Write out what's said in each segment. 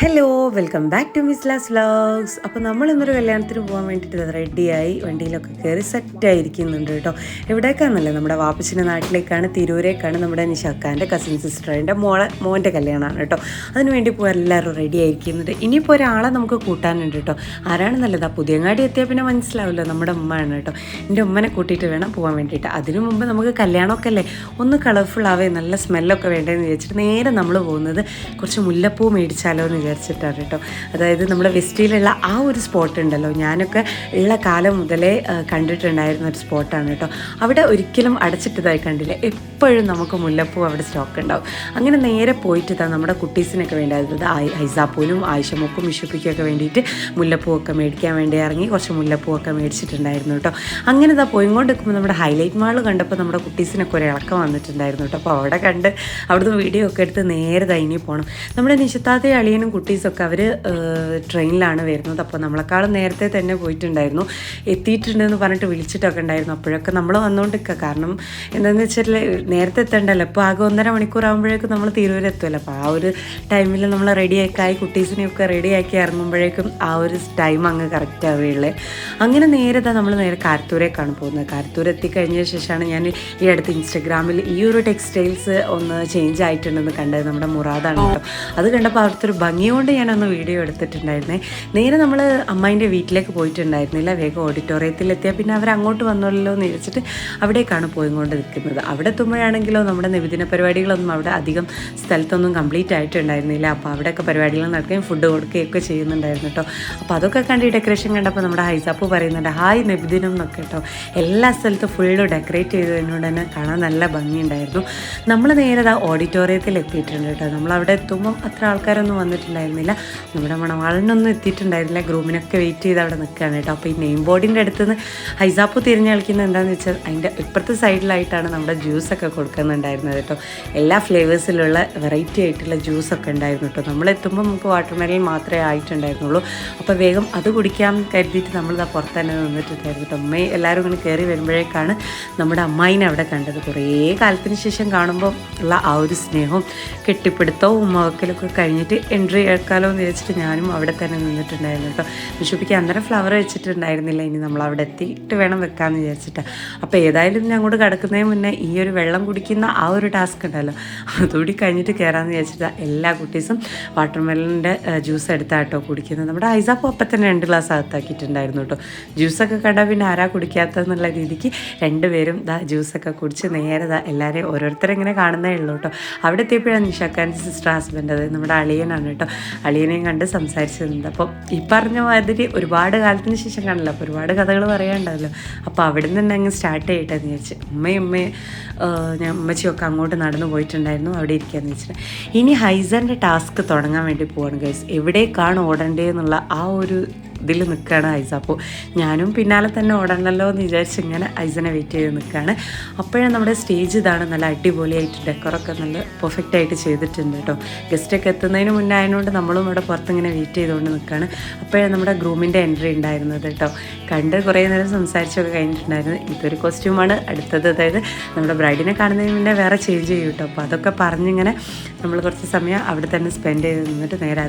Hello welcome back to miss Las vlogs അപ്പോൾ നമ്മൾ ഇന്നൊരു കല്യാണത്തിന് പോകാൻ വേണ്ടിയിട്ട് റെഡിയായി വണ്ടിയിലൊക്കെ കയറി സെറ്റായിരിക്കുന്നുണ്ട് കേട്ടോ. എവിടേക്കാണെന്നല്ലേ നമ്മുടെ വാപ്പച്ചിന്റെ നാട്ടിലേക്കാണ് തിരൂരേക്കാണ് നമ്മുടെ നിഷാക്കാന്റെ കസിൻ സിസ്റ്ററിന്റെ മോളെ മോന്റെ കല്യാണമാണ് കേട്ടോ. അതിനുവേണ്ടി പോകാൻ എല്ലാവരും റെഡി ആയിരിക്കുന്നുണ്ട്. ഇനിയിപ്പോൾ ഒരാളെ നമുക്ക് കൂട്ടാനുണ്ട് കേട്ടോ. ആരാണ് നല്ലത്? ആ പുതിയങ്ങാടി എത്തിയാൽ പിന്നെ മനസ്സിലാവില്ല. നമ്മുടെ ഉമ്മയാണ് കേട്ടോ. എന്റെ ഉമ്മനെ കൂട്ടിയിട്ട് വേണം പോകാൻ വേണ്ടിയിട്ട്. അതിനു മുമ്പ് നമുക്ക് കല്യാണമൊക്കെ അല്ലേ? ഒന്ന് കളർഫുൾ ആവേ നല്ല സ്മെല്ലൊക്കെ വേണ്ടതെന്ന് വിചാരിച്ചിട്ട് നേരെ നമ്മൾ പോകുന്നത് കുറച്ച് മുല്ലപ്പൂ മേടിച്ചാലോ എന്ന് വിചാരിച്ചിട്ടാണ് കേട്ടോ. അതായത് നമ്മുടെ വെസ്റ്റിയിലുള്ള ആ ഒരു സ്പോട്ട് ഉണ്ടല്ലോ. ഞാനൊക്കെ ഉള്ള കാലം മുതലേ കണ്ടിട്ടുണ്ടായിരുന്ന ഒരു സ്പോട്ടാണ് കേട്ടോ. അവിടെ ഒരിക്കലും അടച്ചിട്ടതായി കണ്ടില്ല. എപ്പോഴും നമുക്ക് മുല്ലപ്പൂ അവിടെ സ്റ്റോക്ക് ഉണ്ടാവും. അങ്ങനെ നേരെ പോയിട്ട് ഇതാ നമ്മുടെ കുട്ടീസിനൊക്കെ വേണ്ടി അതായത് ഐസാപ്പൂനും ആയിഷമൊക്കും വിഷുപ്പിക്കൊക്കെ വേണ്ടിയിട്ട് മുല്ലപ്പൂവൊക്കെ മേടിക്കാൻ വേണ്ടി ഇറങ്ങി കുറച്ച് മുല്ലപ്പൂവൊക്കെ മേടിച്ചിട്ടുണ്ടായിരുന്നു കേട്ടോ. അങ്ങനെ ഇതാ പോയിക്കൊണ്ട് നിൽക്കുമ്പോൾ നമ്മുടെ ഹൈലൈറ്റ് മാൾ കണ്ടപ്പോൾ നമ്മുടെ കുട്ടീസിനൊക്കെ ഒരു ഇളക്കം വന്നിട്ടുണ്ടായിരുന്നു കേട്ടോ. അപ്പോൾ അവിടെ കണ്ട് അവിടുന്ന് വീഡിയോ ഒക്കെ എടുത്ത് നേരെ ദൈനി പോകണം നമ്മുടെ നിശത്താതെ അളിയനും കുട്ടീസൊക്കെ അവർ ട്രെയിനിലാണ് വരുന്നത്. അപ്പോൾ നമ്മളെക്കാളും നേരത്തെ തന്നെ പോയിട്ടുണ്ടായിരുന്നു. എത്തിയിട്ടുണ്ടെന്ന് പറഞ്ഞിട്ട് വിളിച്ചിട്ടൊക്കെ ഉണ്ടായിരുന്നു. അപ്പോഴൊക്കെ നമ്മൾ വന്നുകൊണ്ടിരിക്കുക കാരണം എന്താണെന്ന് വെച്ചാൽ നേരത്തെ എത്തണ്ടല്ലോ. ഇപ്പോൾ ആകെ ഒന്നര മണിക്കൂർ ആകുമ്പോഴേക്കും നമ്മൾ തിരൂരെത്തുമല്ലോ അപ്പോൾ ആ ഒരു ടൈമിൽ നമ്മൾ റെഡി ആയി കുട്ടീസിനെയൊക്കെ റെഡിയാക്കി ഇറങ്ങുമ്പോഴേക്കും ആ ഒരു ടൈം അങ്ങ് കറക്റ്റ് ആവുകയുള്ളേ. അങ്ങനെ നേരെ നമ്മൾ നേരെ കാരത്തൂരേക്കാണ് പോകുന്നത്. കാരത്തൂർ എത്തിക്കഴിഞ്ഞ ശേഷമാണ് ഞാൻ ഈ അടുത്ത് ഇൻസ്റ്റഗ്രാമിൽ ഈ ഒരു ടെക്സ്റ്റൈൽസ് ഒന്ന് ചേഞ്ച് ആയിട്ടുണ്ടെന്ന് കണ്ടത് നമ്മുടെ മുറാദാണ് കേട്ടോ. അത് കണ്ടപ്പോൾ അവിടുത്തെ ഒരു ഭംഗി കൊണ്ട് ഞാനൊന്ന് വീഡിയോ എടുത്തിട്ടുണ്ടായിരുന്നേ. നേരെ നമ്മൾ അമ്മായിന്റെ വീട്ടിലേക്ക് പോയിട്ടുണ്ടായിരുന്നില്ല. വേഗം ഓഡിറ്റോറിയത്തിൽ എത്തിയാൽ പിന്നെ അവർ അങ്ങോട്ട് വന്നല്ലോ എന്ന് വിചാരിച്ചിട്ട് അവിടേക്കാണ് പോയിക്കൊണ്ട് നിൽക്കുന്നത്. അവിടെ എത്തുമ്പോഴാണെങ്കിലോ നമ്മുടെ നിവേദന പരിപാടികളൊന്നും അവിടെ അധികം സ്ഥലത്തൊന്നും കംപ്ലീറ്റ് ആയിട്ടുണ്ടായിരുന്നില്ല. അപ്പോൾ അവിടെയൊക്കെ പരിപാടികൾ നടക്കുകയും ഫുഡ് കൊടുക്കുകയൊക്കെ ചെയ്യുന്നുണ്ടായിരുന്നു കേട്ടോ. അപ്പോൾ അതൊക്കെ കണ്ട് ഈ ഡെക്കറേഷൻ കണ്ടപ്പോൾ നമ്മുടെ ഹൈസാപ്പ് പറയുന്നുണ്ട് ഹായ് നബിദിനം എന്നൊക്കെ കേട്ടോ. എല്ലാ സ്ഥലത്തും ഫുള്ള് ഡെക്കറേറ്റ് ചെയ്തതിനോട് തന്നെ കാണാൻ നല്ല ഭംഗിയുണ്ടായിരുന്നു. നമ്മൾ നേരെ ആ ഓഡിറ്റോറിയത്തിൽ എത്തിയിട്ടുണ്ട് കേട്ടോ. നമ്മൾ അവിടെ എത്തുമ്പം അത്ര ആൾക്കാരൊന്നും വന്നിട്ടുണ്ടായിരുന്നില്ല നമ്മുടെ മണവാളിനൊന്നും എത്തിയിട്ടുണ്ടായിരുന്നില്ല. ഗ്രൂമിനൊക്കെ വെയിറ്റ് ചെയ്ത് അവിടെ നിൽക്കുകയാണ് കേട്ടോ. അപ്പോൾ ഈ നെയിം ബോർഡിന്റെ അടുത്ത് നിന്ന് ഹൈസാപ്പ് തിരിഞ്ഞ് കളിക്കുന്നത് എന്താണെന്ന് വെച്ചാൽ അതിന്റെ ഇപ്പുറത്തെ സൈഡിലായിട്ടാണ് നമ്മുടെ ജ്യൂസൊക്കെ കൊടുക്കുന്നുണ്ടായിരുന്നത് കേട്ടോ. എല്ലാ ഫ്ലേവേഴ്സിലുള്ള വെറൈറ്റി ആയിട്ടുള്ള ജ്യൂസൊക്കെ ഉണ്ടായിരുന്നു കേട്ടോ. നമ്മളെത്തുമ്പോൾ നമുക്ക് വാട്ടർ മെലൺ മാത്രമേ ആയിട്ടുണ്ടായിരുന്നുള്ളൂ. അപ്പോൾ വേഗം അത് കുടിക്കാൻ കരുതിയിട്ട് നമ്മളിതാ പുറത്ത് തന്നെ നിന്നിട്ടുണ്ടായിരുന്നു കേട്ടോ. അമ്മയും എല്ലാവരും ഇങ്ങനെ കയറി വരുമ്പോഴേക്കാണ് നമ്മുടെ അമ്മായിനെ അവിടെ കണ്ടത്. കുറേ കാലത്തിന് ശേഷം കാണുമ്പോൾ ഉള്ള ആ ഒരു സ്നേഹവും കെട്ടിപ്പിടുത്തവും ഉമ്മവക്കലൊക്കെ കഴിഞ്ഞിട്ട് എൻട്രി എടുക്കാലോ എന്ന് വിചാരിച്ചിട്ട് ഞാനും അവിടെ തന്നെ നിന്നിട്ടുണ്ടായിരുന്നു കേട്ടോ. വിഷുപ്പിക്ക് അന്നേരം ഫ്ലവർ വെച്ചിട്ടുണ്ടായിരുന്നില്ല. ഇനി നമ്മൾ അവിടെ എത്തിയിട്ട് വേണം വെക്കാമെന്ന് വിചാരിച്ചിട്ട്. അപ്പോൾ ഏതായാലും ഞാൻ അങ്ങോട്ട് കിടക്കുന്നതിന് മുന്നേ ഈ ഒരു വെള്ളം കുടിക്കുന്ന ആ ഒരു ടാസ്ക് ഉണ്ടല്ലോ. അതുകൂടി കഴിഞ്ഞിട്ട് കയറാമെന്ന് വിചാരിച്ചിട്ട് എല്ലാ കുട്ടീസും വാട്ടർ ജ്യൂസ് ജ്യൂസ് എടുത്താട്ടോ കുടിക്കുന്നത്. നമ്മുടെ ഐസാപ്പോ അപ്പം തന്നെ രണ്ട് ഗ്ലാസ് അകത്താക്കിയിട്ടുണ്ടായിരുന്നു കേട്ടോ ജ്യൂസൊക്കെ കണ്ടാൽ പിന്നെ ആരാ കുടിക്കാത്തതെന്നുള്ള രീതിക്ക് രണ്ടുപേരും ദാ ജ്യൂസൊക്കെ കുടിച്ച് നേരെ ദാ എല്ലാവരെയും ഓരോരുത്തരെ ഇങ്ങനെ കാണുന്നേ ഉള്ളൂ കേട്ടോ അവിടെ എത്തിയപ്പോഴാണ് നിഷാക്കാന്റെ സിസ്റ്റർ ഹസ്ബൻഡ് അത് നമ്മുടെ അളിയനാണ് കേട്ടോ അളിയനെയും കണ്ട് സംസാരിച്ചിരുന്നത് അപ്പോൾ ഈ പറഞ്ഞ മാതിരി ഒരുപാട് കാലത്തിന് ശേഷം കാണില്ല അപ്പോൾ ഒരുപാട് കഥകൾ പറയാനുണ്ടല്ലോ അപ്പോൾ അവിടെ നിന്ന് അങ്ങ് സ്റ്റാർട്ട് ചെയ്യട്ടെ എന്ന് വിചാരിച്ച്. ഉമ്മയും ഉമ്മയും ഞാൻ ഉമ്മച്ചിയൊക്കെ അങ്ങോട്ട് നടന്നു പോയിട്ടുണ്ടായിരുന്നു. അവിടെ ഇരിക്കുകയെന്ന് വെച്ചിട്ടുണ്ടെങ്കിൽ ഇനി ഹൈസറിന്റെ ടാസ്ക് തുടങ്ങാൻ വേണ്ടി പോവാണ് ഗൈസ് എവിടേക്കാണ് ഓടേണ്ടതെന്നുള്ള ആ ഒരു ഇതിൽ നിൽക്കുകയാണ് ഐസ. അപ്പോൾ ഞാനും പിന്നാലെ തന്നെ ഓടണമല്ലോ എന്ന് വിചാരിച്ച് ഇങ്ങനെ ഐസനെ വെയിറ്റ് ചെയ്ത് നിൽക്കുകയാണ് അപ്പോഴും നമ്മുടെ സ്റ്റേജ് ഇതാണ് നല്ല അടിപൊളിയായിട്ട് ഡെക്കറൊക്കെ നല്ല പെർഫെക്റ്റ് ആയിട്ട് ചെയ്തിട്ടുണ്ട് കേട്ടോ ഗസ്റ്റൊക്കെ എത്തുന്നതിന് മുന്നേ ആയതുകൊണ്ട് നമ്മളും ഇവിടെ പുറത്തിങ്ങനെ വെയിറ്റ് ചെയ്തുകൊണ്ട് നിൽക്കുകയാണ് അപ്പോഴാണ് നമ്മുടെ ഗ്രൂമിന്റെ എൻട്രി ഉണ്ടായിരുന്നത് കേട്ടോ കണ്ട് കുറേ നേരം സംസാരിച്ചൊക്കെ കഴിഞ്ഞിട്ടുണ്ടായിരുന്നു. ഇതൊരു കോസ്റ്റ്യൂമാണ് അടുത്തത് അതായത് നമ്മുടെ ബ്രൈഡിനെ കാണുന്നതിന് മുന്നേ വേറെ ചേഞ്ച് ചെയ്യും കേട്ടോ അപ്പോൾ അതൊക്കെ പറഞ്ഞിങ്ങനെ നമ്മൾ കുറച്ച് സമയം അവിടെ തന്നെ സ്പെൻഡ് ചെയ്ത് നിന്നിട്ട് നേരെ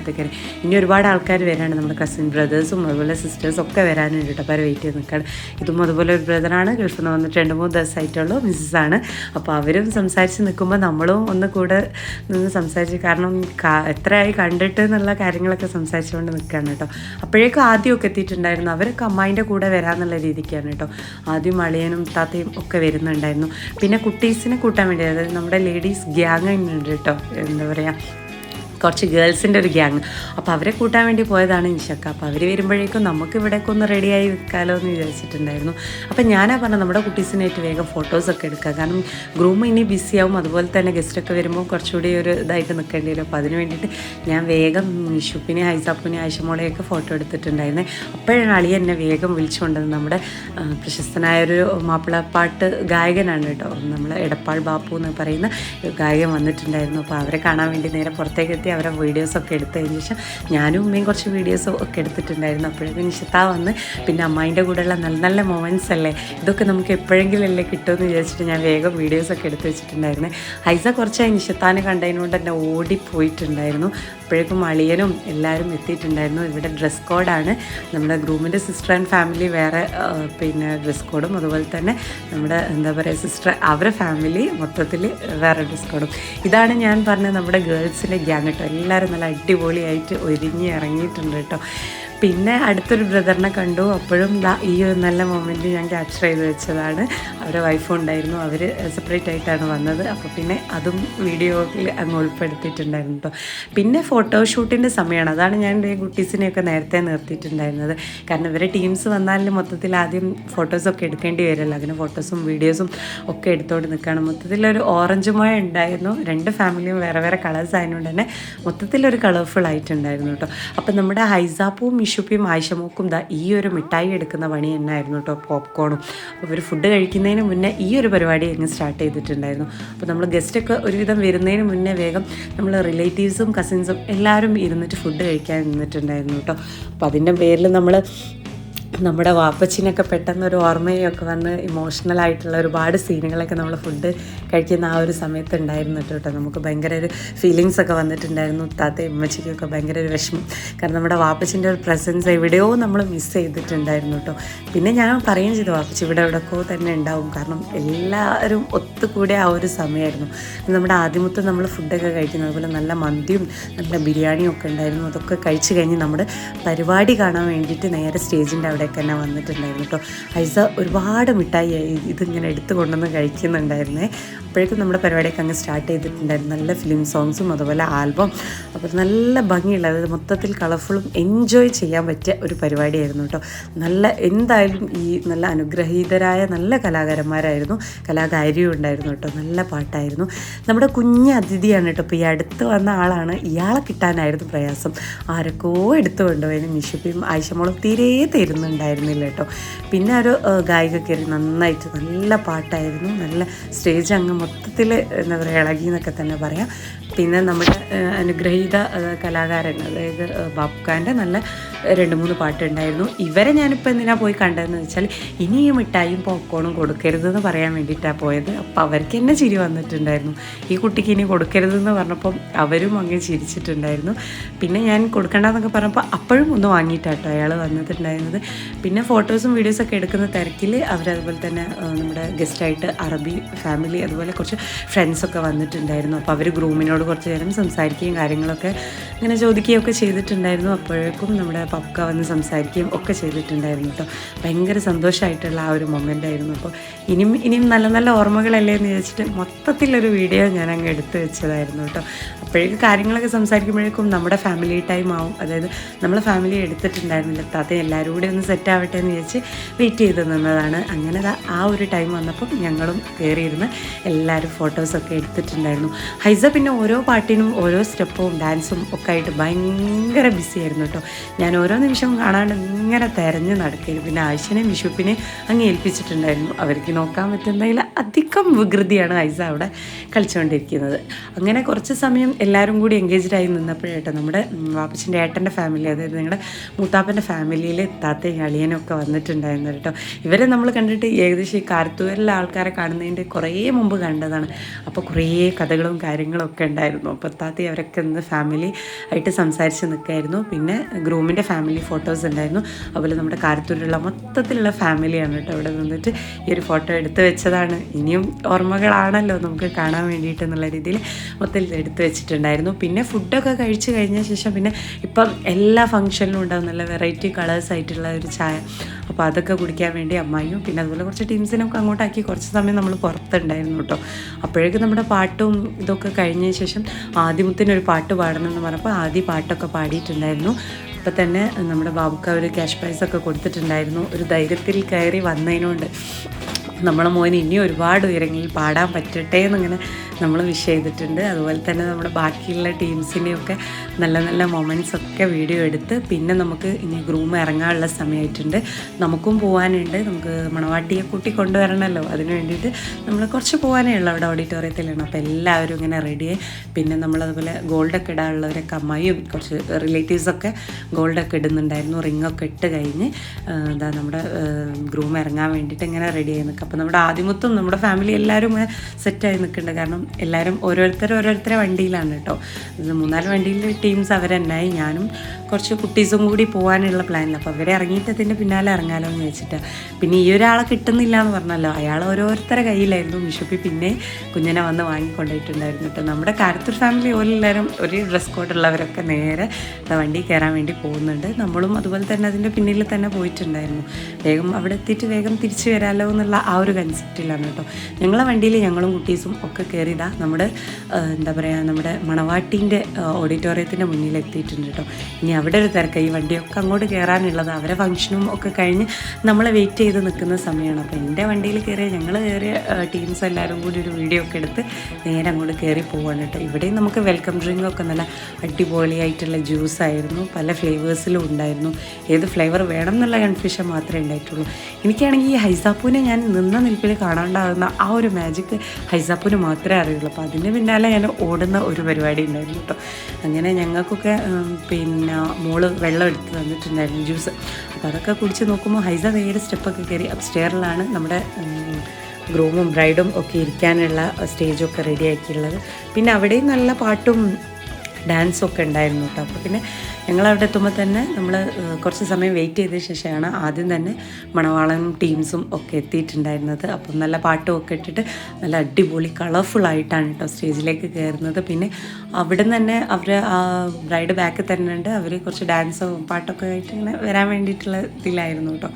ഇനി ഒരുപാട് ആൾക്കാർ വരാണ് നമ്മുടെ കസിൻ ബ്രദേഴ്സും അതുപോലെ സിസ്റ്റേഴ്സും ഒക്കെ വരാനുണ്ട് കേട്ടോ അപ്പോൾ വെയിറ്റ് ചെയ്ത് നിൽക്കുകയാണ് ഇതും അതുപോലെ ഒരു ബ്രദറാണ് ഗൾഫിൽ നിന്ന് വന്നിട്ട് രണ്ട് മൂന്ന് ദിവസമായിട്ടുള്ളൂ മിസ്സസ് ആണ്. അപ്പോൾ അവരും സംസാരിച്ച് നിൽക്കുമ്പോൾ നമ്മളും ഒന്ന് കൂടെ നിന്ന് സംസാരിച്ച് കാരണം എത്രയായി കണ്ടിട്ട് എന്നുള്ള കാര്യങ്ങളൊക്കെ സംസാരിച്ചുകൊണ്ട് നിൽക്കുകയാണ് കേട്ടോ. അപ്പോഴേക്കും ആദ്യമൊക്കെ എത്തിയിട്ടുണ്ടായിരുന്നു. അവരൊക്കെ അമ്മായിന്റെ കൂടെ വരാമെന്നുള്ള രീതിക്കാണ് കേട്ടോ. ആദ്യം അളിയനും താത്തയും ഒക്കെ വരുന്നുണ്ടായിരുന്നു. പിന്നെ കുട്ടീസിനെ കൂട്ടാൻ വേണ്ടി അതായത് നമ്മുടെ ലേഡീസ് ഗ്യാങ് ഉണ്ട് കേട്ടോ എന്താ പറയുക കുറച്ച് ഗേൾസിന്റെ ഒരു ഗ്യാങ്. അപ്പോൾ അവരെ കൂട്ടാൻ വേണ്ടി പോയതാണ് നിഷക്ക അപ്പോൾ അവർ വരുമ്പോഴേക്കും നമുക്ക് ഇവിടേക്ക് ഒന്ന് റെഡിയായി വെക്കാലോ എന്ന് വിചാരിച്ചിട്ടുണ്ടായിരുന്നു. അപ്പോൾ ഞാനാ പറഞ്ഞത് നമ്മുടെ കുട്ടീസിനായിട്ട് വേഗം ഫോട്ടോസൊക്കെ എടുക്കുക. കാരണം ഗ്രൂം ഇനി ബിസിയാവും അതുപോലെ തന്നെ ഗസ്റ്റൊക്കെ വരുമ്പോൾ കുറച്ചുകൂടി ഒരു ഇതായിട്ട് നിൽക്കേണ്ടി വരും. അപ്പോൾ അതിന് വേണ്ടിയിട്ട് ഞാൻ വേഗം നിഷുപ്പിനെ ഹൈസാപ്പിനെ ആയിഷമോളെയൊക്കെ ഫോട്ടോ എടുത്തിട്ടുണ്ടായിരുന്നേ. അപ്പോഴാണ് അളി എന്നെ വേഗം വിളിച്ചുകൊണ്ടത് നമ്മുടെ പ്രശസ്തനായ ഒരു മാപ്പിളപ്പാട്ട് ഗായകനാണ് കേട്ടോ. നമ്മൾ എടപ്പാൾ ബാപ്പു എന്ന് പറയുന്ന ഗായകൻ വന്നിട്ടുണ്ടായിരുന്നു. അപ്പോൾ അവരെ കാണാൻ വേണ്ടി നേരെ പുറത്തേക്ക് എത്തി. അവരെ വീഡിയോസൊക്കെ എടുത്തതിന് ശേഷം ഞാനും ഉമ്മയും കുറച്ച് വീഡിയോസ് ഒക്കെ എടുത്തിട്ടുണ്ടായിരുന്നു. അപ്പോഴേക്കും നിഷിത്താ വന്ന് പിന്നെ അമ്മായിന്റെ കൂടെയുള്ള നല്ല നല്ല മൊമെന്റ്സ് അല്ലേ? ഇതൊക്കെ നമുക്ക് എപ്പോഴെങ്കിലും അല്ലേ കിട്ടുമെന്ന് വിചാരിച്ചിട്ട് ഞാൻ വേഗം വീഡിയോസൊക്കെ എടുത്ത് വെച്ചിട്ടുണ്ടായിരുന്നു. ഹൈസ കുറച്ചായി നിഷിത്താനെ കണ്ടതിനോണ്ട് തന്നെ ഓടിപ്പോയിട്ടുണ്ടായിരുന്നു. അപ്പോഴേക്കും അളിയനും എല്ലാവരും എത്തിയിട്ടുണ്ടായിരുന്നു. ഇവിടെ ഡ്രസ് കോഡാണ് നമ്മുടെ ഗ്രൂമിന്റെ സിസ്റ്റർ ആൻഡ് ഫാമിലി വേറെ പിന്നെ ഡ്രസ് കോഡും അതുപോലെ തന്നെ നമ്മുടെ എന്താ പറയുക സിസ്റ്റർ അവരുടെ ഫാമിലി മൊത്തത്തിൽ വേറെ ഡ്രസ് കോഡും ഇതാണ് ഞാൻ പറഞ്ഞ നമ്മുടെ ഗേൾസിന്റെ ഗ്യാങ് കേട്ടോ എല്ലാവരും നല്ല അടിപൊളിയായിട്ട് ഒരുങ്ങി ഇറങ്ങിയിട്ടുണ്ട് കേട്ടോ പിന്നെ അടുത്തൊരു ബ്രദറിനെ കണ്ടു. അപ്പോഴും ഈ ഒരു നല്ല മൊമെന്റ് ഞാൻ ക്യാപ്ചർ ചെയ്ത് വെച്ചതാണ്. അവരുടെ വൈഫും ഉണ്ടായിരുന്നു. അവർ സെപ്പറേറ്റ് ആയിട്ടാണ് വന്നത്. അപ്പോൾ പിന്നെ അതും വീഡിയോയിൽ അങ്ങ് ഉൾപ്പെടുത്തിയിട്ടുണ്ടായിരുന്നു കേട്ടോ പിന്നെ ഫോട്ടോഷൂട്ടിന്റെ സമയമാണ് അതാണ് ഞാൻ എന്റെ കുട്ടീസിനെയൊക്കെ നേരത്തെ നിർത്തിയിട്ടുണ്ടായിരുന്നത്. കാരണം ഇവരെ ടീംസ് വന്നാൽ മൊത്തത്തിൽ ആദ്യം ഫോട്ടോസൊക്കെ എടുക്കേണ്ടി വരുമല്ലോ അങ്ങനെ ഫോട്ടോസും വീഡിയോസും ഒക്കെ എടുത്തോണ്ട് നിൽക്കുകയാണ് മൊത്തത്തിലൊരു ഓറഞ്ച് മഴ ഉണ്ടായിരുന്നു. രണ്ട് ഫാമിലിയും വേറെ വേറെ കളേഴ്സ് ആയതുകൊണ്ട് തന്നെ മൊത്തത്തിലൊരു കളർഫുൾ ആയിട്ടുണ്ടായിരുന്നു കേട്ടോ അപ്പം നമ്മുടെ ഹൈസാപ്പും മിഷുപ്പിയും ആയിഷമോക്കും ദാ ഈ ഒരു മിഠായി എടുക്കുന്ന പണി തന്നെയായിരുന്നു കേട്ടോ പോപ്കോണും അപ്പോൾ ഒരു ഫുഡ് കഴിക്കുന്നതിന് മുന്നേ ഈ ഒരു പരിപാടി അങ്ങ് സ്റ്റാർട്ട് ചെയ്തിട്ടുണ്ടായിരുന്നു. അപ്പോൾ നമ്മൾ ഗസ്റ്റൊക്കെ ഒരുവിധം വരുന്നതിന് മുന്നേ വേഗം നമ്മൾ റിലേറ്റീവ്സും കസിൻസും എല്ലാവരും ഇരുന്നിട്ട് ഫുഡ് കഴിക്കാൻ നിന്നിട്ടുണ്ടായിരുന്നു കേട്ടോ. അപ്പോൾ അതിന്റെ പേരിൽ നമ്മൾ നമ്മുടെ വാപ്പച്ചിനൊക്കെ പെട്ടെന്നൊരു ഓർമ്മയൊക്കെ വന്ന് ഇമോഷണൽ ആയിട്ടുള്ള ഒരുപാട് സീനുകളൊക്കെ നമ്മൾ ഫുഡ് കഴിക്കുന്ന ആ ഒരു സമയത്ത് ഉണ്ടായിരുന്നു കേട്ടോ. നമുക്ക് ഭയങ്കര ഒരു ഫീലിങ്സ് ഒക്കെ വന്നിട്ടുണ്ടായിരുന്നു. താത്ത ഇമ്മച്ചിക്കൊക്കെ ഭയങ്കര ഒരു വിഷമം. കാരണം നമ്മുടെ വാപ്പച്ചിന്റെ ഒരു പ്രസൻസ് എവിടെയോ നമ്മൾ മിസ് ചെയ്തിട്ടുണ്ടായിരുന്നു കേട്ടോ പിന്നെ ഞാൻ പറയുകയും ചെയ്തു വാപ്പച്ചി ഇവിടെ എവിടെക്കോ തന്നെ ഉണ്ടാവും. കാരണം എല്ലാവരും ഒത്തുകൂടെ ആ ഒരു സമയമായിരുന്നു. നമ്മുടെ ആദ്യമത്തെ നമ്മൾ ഫുഡൊക്കെ കഴിക്കുന്നത് അതുപോലെ നല്ല മന്തിയും നല്ല ബിരിയാണിയും ഒക്കെ ഉണ്ടായിരുന്നു. അതൊക്കെ കഴിച്ചു കഴിഞ്ഞ് നമ്മുടെ പരിപാടി കാണാൻ വേണ്ടിയിട്ട് നേരെ സ്റ്റേജിന്റെ അവിടേക്ക് തന്നെ വന്നിട്ടുണ്ടായിരുന്നു കേട്ടോ. ഐസ ഒരുപാട് മിഠായി ഇതിങ്ങനെ എടുത്തു കൊണ്ടുവന്ന് കഴിക്കുന്നുണ്ടായിരുന്നേ. അപ്പോഴേക്കും നമ്മുടെ പരിപാടിയൊക്കെ അങ്ങ് സ്റ്റാർട്ട് ചെയ്തിട്ടുണ്ടായിരുന്നു. നല്ല ഫിലിം സോങ്സും അതുപോലെ ആൽബം അപ്പോൾ നല്ല ഭംഗിയുള്ള അതായത് മൊത്തത്തിൽ കളർഫുള്ളും എൻജോയ് ചെയ്യാൻ പറ്റിയ ഒരു പരിപാടിയായിരുന്നു കേട്ടോ. നല്ല എന്തായാലും ഈ നല്ല അനുഗ്രഹീതരായ നല്ല കലാകാരന്മാരായിരുന്നു. കലാകാരിയും ഉണ്ടായിരുന്നു കേട്ടോ. നല്ല പാട്ടായിരുന്നു. നമ്മുടെ കുഞ്ഞ് അതിഥിയാണ് കേട്ടോ. ഇപ്പോൾ ഈ അടുത്ത് വന്ന ആളാണ്. ഇയാളെ കിട്ടാനായിരുന്നു പ്രയാസം. ആരൊക്കെയോ എടുത്തു കൊണ്ടുപോയതിന് മിഷുപ്പിയും ആയിഷമോളും തീരെ തരുന്നുണ്ടായിരുന്നില്ല കേട്ടോ. പിന്നെ ഒരു ഗായിക കയറി നന്നായിട്ട് നല്ല പാട്ടായിരുന്നു. നല്ല സ്റ്റേജ് അങ്ങ് മൊത്തത്തിൽ എന്താ പറയുക ഇളകി എന്നൊക്കെ തന്നെ പറയാം. പിന്നെ നമ്മുടെ അനുഗ്രഹീത കലാകാരൻ അതായത് ബാബുക്കാന്റെ നല്ല രണ്ട് മൂന്ന് പാട്ടുണ്ടായിരുന്നു. ഇവരെ ഞാനിപ്പോൾ എന്തിനാണ് പോയി കണ്ടതെന്ന് വെച്ചാൽ ഇനി ഈ പോക്കോണും പോപ്കോണും കൊടുക്കരുതെന്ന് പറയാൻ വേണ്ടിയിട്ടാണ് പോയത്. അപ്പോൾ അവർക്ക് തന്നെ ചിരി വന്നിട്ടുണ്ടായിരുന്നു. ഈ കുട്ടിക്ക് ഇനി കൊടുക്കരുതെന്ന് പറഞ്ഞപ്പം അവരും അങ്ങ് ചിരിച്ചിട്ടുണ്ടായിരുന്നു. പിന്നെ ഞാൻ കൊടുക്കണ്ടെന്നൊക്കെ പറഞ്ഞപ്പോൾ അപ്പോഴും ഒന്ന് വാങ്ങിയിട്ടാട്ടോ അയാൾ വന്നിട്ടുണ്ടായിരുന്നത്. പിന്നെ ഫോട്ടോസും വീഡിയോസൊക്കെ എടുക്കുന്ന തിരക്കിൽ അവരതുപോലെ തന്നെ നമ്മുടെ ഗസ്റ്റായിട്ട് അറബി ഫാമിലി അതുപോലെ കുറച്ച് ഫ്രണ്ട്സൊക്കെ വന്നിട്ടുണ്ടായിരുന്നു. അപ്പോൾ അവർ ഗ്രൂമിനോട് കുറച്ച് നേരം സംസാരിക്കുകയും കാര്യങ്ങളൊക്കെ ഇങ്ങനെ ചോദിക്കുകയൊക്കെ ചെയ്തിട്ടുണ്ടായിരുന്നു. അപ്പോഴേക്കും നമ്മുടെ പപ്പ വന്ന് സംസാരിക്കുകയും ഒക്കെ ചെയ്തിട്ടുണ്ടായിരുന്നു കേട്ടോ. ഭയങ്കര സന്തോഷമായിട്ടുള്ള ആ ഒരു മൊമെന്റ് ആയിരുന്നു. അപ്പോൾ ഇനിയും ഇനിയും നല്ല നല്ല ഓർമ്മകളല്ലേ എന്ന് ചോദിച്ചിട്ട് മൊത്തത്തിലൊരു വീഡിയോ ഞാൻ അങ്ങ് എടുത്തു വെച്ചതായിരുന്നു കേട്ടോ. അപ്പോഴേക്കും കാര്യങ്ങളൊക്കെ സംസാരിക്കുമ്പോഴേക്കും നമ്മുടെ ഫാമിലി ടൈം ആവും. അതായത് നമ്മളെ ഫാമിലി എടുത്തിട്ടുണ്ടായിരുന്നില്ല. താത്ത എല്ലാവരും കൂടി ഒന്ന് സെറ്റ് ആവട്ടെ എന്ന് വിചാരിച്ച് വെയിറ്റ് ചെയ്ത് നിന്നതാണ്. അങ്ങനെ ആ ഒരു ടൈം വന്നപ്പോൾ ഞങ്ങളും കയറിയിരുന്ന് എല്ലാവരും ഫോട്ടോസൊക്കെ എടുത്തിട്ടുണ്ടായിരുന്നു. ഹൈസ പിന്നെ ഓരോ പാട്ടിനും ഓരോ സ്റ്റെപ്പും ഡാൻസും ഒക്കെ ആയിട്ട് ഭയങ്കര ബിസി ആയിരുന്നു കേട്ടോ. ഞാൻ ഓരോ നിമിഷവും കാണാണ്ട് ഇങ്ങനെ തെരഞ്ഞു നടക്കുകയും പിന്നെ ആയിഷനെയും വിഷുപ്പിനെയും അങ്ങ് ഏൽപ്പിച്ചിട്ടുണ്ടായിരുന്നു. അവർക്ക് നോക്കാൻ പറ്റുന്നതിൽ അധികം വികൃതിയാണ് ഐസ അവിടെ കളിച്ചുകൊണ്ടിരിക്കുന്നത്. അങ്ങനെ കുറച്ച് സമയം എല്ലാവരും കൂടി എൻഗേജ്ഡ് ആയി നിന്നപ്പോഴേട്ടോ നമ്മുടെ വാപ്പച്ചന്റെ ഏട്ടന്റെ ഫാമിലി അതായത് നിങ്ങളുടെ മൂത്താപ്പന്റെ ഫാമിലിയിൽ താത്തയും അളിയനൊക്കെ വന്നിട്ടുണ്ടായിരുന്നു കേട്ടോ. ഇവരെ നമ്മൾ കണ്ടിട്ട് ഏകദേശം ഈ കാർത്തൂരിലെ ആൾക്കാരെ കാണുന്നതിന്റെ കുറേ മുമ്പ് കണ്ടതാണ്. അപ്പോൾ കുറേ കഥകളും കാര്യങ്ങളും ഒക്കെ ഉണ്ടായിരുന്നു. അപ്പോൾ താത്തി അവരൊക്കെ ഇന്ന് ഫാമിലി ആയിട്ട് സംസാരിച്ച് നിൽക്കായിരുന്നു. പിന്നെ ഗ്രൂമിന്റെ ഫാമിലി ഫോട്ടോസ് ഉണ്ടായിരുന്നു. അതുപോലെ നമ്മുടെ കാരത്തൂരിലുള്ള മൊത്തത്തിലുള്ള ഫാമിലിയാണ് കേട്ടോ അവിടെ നിന്നിട്ട് ഈ ഒരു ഫോട്ടോ എടുത്ത് വെച്ചതാണ്. ഇനിയും ഓർമ്മകളാണല്ലോ നമുക്ക് കാണാൻ വേണ്ടിയിട്ട് എന്നുള്ള രീതിയിൽ മൊത്തത്തിൽ എടുത്തു വെച്ചിട്ടുണ്ടായിരുന്നു. പിന്നെ ഫുഡൊക്കെ കഴിച്ചു കഴിഞ്ഞ ശേഷം പിന്നെ ഇപ്പം എല്ലാ ഫംഗ്ഷനിലും ഉണ്ടാവും. നല്ല വെറൈറ്റി കളേഴ്സ് ആയിട്ടുള്ള ഒരു ചായ. അപ്പോൾ അതൊക്കെ കുടിക്കാൻ വേണ്ടി അമ്മായിയും പിന്നെ അതുപോലെ കുറച്ച് ടീംസിനൊക്കെ അങ്ങോട്ടാക്കി കുറച്ച് സമയം നമ്മൾ പുറത്തുണ്ടായിരുന്നു കേട്ടോ. അപ്പോഴേക്കും നമ്മുടെ പാട്ടും ഇതൊക്കെ കഴിഞ്ഞ ശേഷം ആദ്യമുത്തിനൊരു പാട്ട് പാടണം എന്ന് പറഞ്ഞപ്പോൾ ആദ്യ പാട്ടൊക്കെ പാടിയിട്ടുണ്ടായിരുന്നു. അപ്പം തന്നെ നമ്മുടെ ബാബുക്ക ഒരു ക്യാഷ് പ്രൈസൊക്കെ കൊടുത്തിട്ടുണ്ടായിരുന്നു. ഒരു ധൈര്യത്തിൽ കയറി വന്നതിനോണ്ട്. നമ്മളെ മോന് ഇനി ഒരുപാട് ഉയരങ്ങളിൽ പാടാൻ പറ്റട്ടെ എന്നിങ്ങനെ നമ്മൾ വിഷ് ചെയ്തിട്ടുണ്ട്. അതുപോലെ തന്നെ നമ്മുടെ ബാക്കിയുള്ള ടീംസിനെയൊക്കെ നല്ല നല്ല മൊമെന്റ്സ് ഒക്കെ വീഡിയോ എടുത്ത് പിന്നെ നമുക്ക് ഇനി ഗ്രൂം ഇറങ്ങാനുള്ള സമയമായിട്ടുണ്ട്. നമുക്കും പോകാനുണ്ട് നമുക്ക് മണവാട്ടിയെ കൂട്ടി കൊണ്ടുവരണമല്ലോ അതിന് വേണ്ടിയിട്ട് നമ്മൾ കുറച്ച് പോകാനേ ഉള്ളൂ അവിടെ ഓഡിറ്റോറിയത്തിലാണ് അപ്പോൾ എല്ലാവരും ഇങ്ങനെ റെഡിയായി പിന്നെ നമ്മളതുപോലെ ഗോൾഡൊക്കെ ഇടാനുള്ളവരൊക്കെ അമ്മയും കുറച്ച് റിലേറ്റീവ്സൊക്കെ ഗോൾഡൊക്കെ ഇടുന്നുണ്ടായിരുന്നു. റിങ്ങൊക്കെ ഇട്ട് കഴിഞ്ഞ് എന്താ നമ്മുടെ ഗ്രൂം ഇറങ്ങാൻ വേണ്ടിയിട്ട് ഇങ്ങനെ റെഡി ആയി നിൽക്കുക അപ്പോൾ നമ്മുടെ ആദ്യമൊത്തും നമ്മുടെ ഫാമിലി എല്ലാവരും ഇങ്ങനെ സെറ്റായി നിൽക്കുന്നുണ്ട്. കാരണം എല്ലാവരും ഓരോരുത്തർ ഓരോരുത്തരെ വണ്ടിയിലാണ് കേട്ടോ. മൂന്നാൽ വണ്ടിയിൽ ടീംസ് അവരെന്നായി. ഞാനും കുറച്ച് കുട്ടീസും കൂടി പോകാനുള്ള പ്ലാനില്ല അപ്പോൾ അവരെ ഇറങ്ങിയിട്ട് അതിന്റെ പിന്നാലെ ഇറങ്ങാലോ എന്ന് വെച്ചിട്ട്. പിന്നെ ഈ ഒരാളെ കിട്ടുന്നില്ല എന്ന് പറഞ്ഞല്ലോ. അയാൾ ഓരോരുത്തരെ കയ്യിലായിരുന്നു. മിഷപ്പി പിന്നെ കുഞ്ഞിനെ വന്ന് വാങ്ങിക്കൊണ്ടായിട്ടുണ്ടായിരുന്നു. കേട്ടോ നമ്മുടെ കാരത്തൂർ ഫാമിലി എല്ലാവരും ഒരു ഡ്രസ് കോഡുള്ളവരൊക്കെ നേരെ ദാ വണ്ടി കയറാൻ വേണ്ടി പോകുന്നുണ്ട്. നമ്മളും അതുപോലെ തന്നെ അതിന്റെ പിന്നിൽ തന്നെ പോയിട്ടുണ്ടായിരുന്നു. വേഗം അവിടെ എത്തിയിട്ട് വേഗം തിരിച്ചു വരാമല്ലോ എന്നുള്ള ആ ഒരു കൺസെപ്റ്റിലാണ് കേട്ടോ ഞങ്ങളെ വണ്ടിയിൽ ഞങ്ങളും കുട്ടീസും ഒക്കെ കയറിയതാ നമ്മുടെ എന്താ പറയുക നമ്മുടെ മണവാട്ടിന്റെ ഓഡിറ്റോറിയത്തിന്റെ മുന്നിൽ എത്തിയിട്ടുണ്ട് കേട്ടോ ഇനി അവിടെ ഒരു തിരക്ക്. ഈ വണ്ടിയൊക്കെ അങ്ങോട്ട് കയറാനുള്ളത് അവരെ ഫംഗ്ഷനും ഒക്കെ കഴിഞ്ഞ് നമ്മളെ വെയിറ്റ് ചെയ്ത് നിൽക്കുന്ന സമയമാണ് അപ്പോൾ എന്റെ വണ്ടിയിൽ കയറിയ ഞങ്ങൾ കയറിയ ടീംസ് എല്ലാവരും കൂടി ഒരു വീഡിയോ ഒക്കെ എടുത്ത് നേരെ അങ്ങോട്ട് കയറി പോവാണ് കേട്ടോ. ഇവിടെയും നമുക്ക് വെൽക്കം ഡ്രിങ്ക് ഒക്കെ നല്ല അടിപൊളിയായിട്ടുള്ള ജ്യൂസ് ആയിരുന്നു. പല ഫ്ലേവേഴ്സിലും ഉണ്ടായിരുന്നു. ഏത് ഫ്ലേവർ വേണം എന്നുള്ള കൺഫ്യൂഷൻ മാത്രമേ ഉണ്ടായിട്ടുള്ളൂ. എനിക്കാണെങ്കിൽ ഈ ഹൈസാപ്പൂനെ ഞാൻ നിന്ന നിൽപ്പിൽ കാണാണ്ടാകുന്ന ആ ഒരു മാജിക് ഹൈസാപ്പൂന് മാത്രമേ അറിയുള്ളൂ. അപ്പോൾ അതിന് പിന്നാലെ ഞാൻ ഓടുന്ന ഒരു പരിപാടി ഉണ്ടായിരുന്നു കേട്ടോ. അങ്ങനെ ഞങ്ങൾക്കൊക്കെ പിന്നെ മോൾ വെള്ളം എടുത്ത് തന്നിട്ടുണ്ടായിരുന്നു ജ്യൂസ്. അപ്പോൾ അതൊക്കെ കുടിച്ച് നോക്കുമ്പോൾ ഹൈസ കയ്യുടെ സ്റ്റെപ്പൊക്കെ കയറി അപ്സ്റ്റെയറിലാണ് നമ്മുടെ ഗ്രൂമും ബ്രൈഡും ഒക്കെ ഇരിക്കാനുള്ള സ്റ്റേജൊക്കെ റെഡിയാക്കിയുള്ളത് പിന്നെ അവിടെയും നല്ല പാട്ടും ഡാൻസും ഒക്കെ ഉണ്ടായിരുന്നു കേട്ടോ അപ്പോൾ പിന്നെ ഞങ്ങൾ അവിടെ എത്തുമ്പോൾ തന്നെ നമ്മൾ കുറച്ച് സമയം വെയിറ്റ് ചെയ്ത ശേഷമാണ് ആദ്യം തന്നെ മണവാളനും ടീംസും ഒക്കെ എത്തിയിട്ടുണ്ടായിരുന്നത്. അപ്പം നല്ല പാട്ടും ഒക്കെ ഇട്ടിട്ട് നല്ല അടിപൊളി കളർഫുള്ളായിട്ടാണ് കേട്ടോ സ്റ്റേജിലേക്ക് കയറുന്നത് പിന്നെ അവിടെ നിന്ന് തന്നെ അവർ ബ്രൈഡ് ബാക്കിൽ തന്നെ ഉണ്ട്. അവർ കുറച്ച് ഡാൻസും പാട്ടൊക്കെ ആയിട്ട് ഇങ്ങനെ വരാൻ വേണ്ടിയിട്ടുള്ള ഇതിലായിരുന്നു കേട്ടോ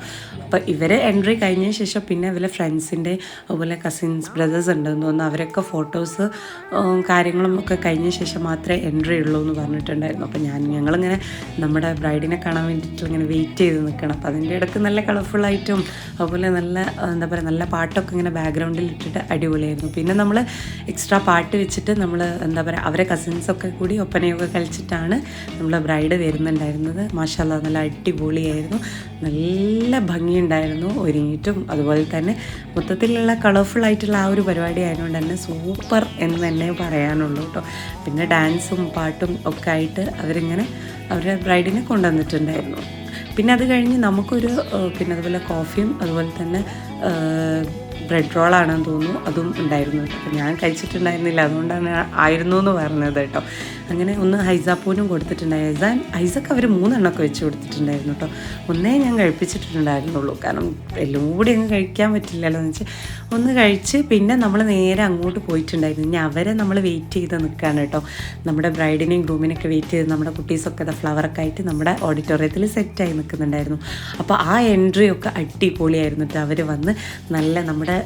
അപ്പോൾ ഇവർ എൻട്രി കഴിഞ്ഞ ശേഷം പിന്നെ ഇവരെ ഫ്രണ്ട്സിന്റെ അതുപോലെ കസിൻസ് ബ്രദേഴ്സ് ഉണ്ടെന്ന് തോന്നുന്നു. അവരൊക്കെ ഫോട്ടോസ് കാര്യങ്ങളും ഒക്കെ കഴിഞ്ഞ ശേഷം മാത്രമേ എൻട്രി ഉള്ളൂ എന്ന് പറഞ്ഞിട്ടുണ്ടായിരുന്നു. അപ്പോൾ ഞാൻ ഞങ്ങളിങ്ങനെ നമ്മുടെ ബ്രൈഡിനെ കാണാൻ വേണ്ടിയിട്ട് ഇങ്ങനെ വെയിറ്റ് ചെയ്ത് നിൽക്കണം. അപ്പോൾ അതിന്റെ ഇടയ്ക്ക് നല്ല കളർഫുള്ളായിട്ടും അതുപോലെ നല്ല എന്താ പറയുക നല്ല പാട്ടൊക്കെ ഇങ്ങനെ ബാക്ക്ഗ്രൗണ്ടിൽ ഇട്ടിട്ട് അടിപൊളിയായിരുന്നു. പിന്നെ നമ്മൾ എക്സ്ട്രാ പാട്ട് വെച്ചിട്ട് നമ്മൾ എന്താ പറയുക അവരെ കസിൻസൊക്കെ കൂടി ഒപ്പനയൊക്കെ കളിച്ചിട്ടാണ് നമ്മൾ ബ്രൈഡ് വരുന്നുണ്ടായിരുന്നത്. മാഷാല്ല നല്ല അടിപൊളിയായിരുന്നു. നല്ല ഭംഗിയുണ്ടായിരുന്നു ഒരുങ്ങിയിട്ടും. അതുപോലെ തന്നെ മൊത്തത്തിലുള്ള കളർഫുൾ ആയിട്ടുള്ള ആ ഒരു പരിപാടി ആയതുകൊണ്ട് തന്നെ സൂപ്പർ എന്ന് തന്നെ പറയാനുള്ളൂ കേട്ടോ പിന്നെ ഡാൻസും പാട്ടും ഒക്കെ ആയിട്ട് അവരിങ്ങനെ അവരുടെ ബ്രൈഡിനെ കൊണ്ടുവന്നിട്ടുണ്ടായിരുന്നു. പിന്നെ അത് കഴിഞ്ഞ് നമുക്കൊരു പിന്നെ അതുപോലെ കോഫിയും അതുപോലെ തന്നെ ബ്രെഡ് റോളാണെന്ന് തോന്നുന്നു. അതും ഉണ്ടായിരുന്നു. കേട്ടോ ഞാൻ കഴിച്ചിട്ടുണ്ടായിരുന്നില്ല. അതുകൊണ്ടാണ് ആയിരുന്നു എന്ന് പറഞ്ഞത് കേട്ടോ. അങ്ങനെ ഒന്ന് ഹൈസാപ്പൂനും കൊടുത്തിട്ടുണ്ടായി. ഹൈസാൻ ഹൈസക്ക് അവർ മൂന്നെണ്ണമൊക്കെ വെച്ച് കൊടുത്തിട്ടുണ്ടായിരുന്നു കേട്ടോ. ഒന്നേ ഞാൻ കഴിപ്പിച്ചിട്ടുണ്ടായിരുന്നുള്ളൂ. കാരണം എല്ലാം കൂടി അങ്ങ് കഴിക്കാൻ പറ്റില്ലല്ലോ എന്ന് വെച്ചാൽ ഒന്ന് കഴിച്ച് പിന്നെ നമ്മൾ നേരെ അങ്ങോട്ട് പോയിട്ടുണ്ടായിരുന്നു. ഇനി അവരെ നമ്മൾ വെയിറ്റ് ചെയ്ത് നിൽക്കുകയാണ് കേട്ടോ. നമ്മുടെ ബ്രൈഡിനെയും ഗ്രൂമിനെയൊക്കെ വെയിറ്റ് ചെയ്ത് നമ്മുടെ കുട്ടീസൊക്കെ ഫ്ലവറൊക്കെ ആയിട്ട് നമ്മുടെ ഓഡിറ്റോറിയത്തിൽ സെറ്റായി നിൽക്കുന്നുണ്ടായിരുന്നു അപ്പോൾ ആ എൻട്രി ഒക്കെ അടിപൊളിയായിരുന്നു അവർ വന്ന് നല്ല നമ്മുടെ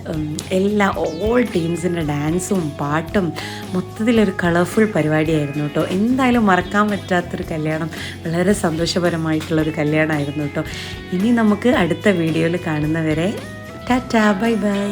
എല്ലാ ഓൾ ടീംസിന്റെ ഡാൻസും പാട്ടും മൊത്തത്തിലൊരു കളർഫുൾ പരിപാടിയായിരുന്നു കേട്ടോ. എന്തായാലും മറക്കാൻ പറ്റാത്തൊരു കല്യാണം വളരെ സന്തോഷപരമായിട്ടുള്ളൊരു കല്യാണമായിരുന്നു കേട്ടോ. ഇനി നമുക്ക് അടുത്ത വീഡിയോയിൽ കാണുന്നവരെ ടാറ്റാ ബൈ ബൈ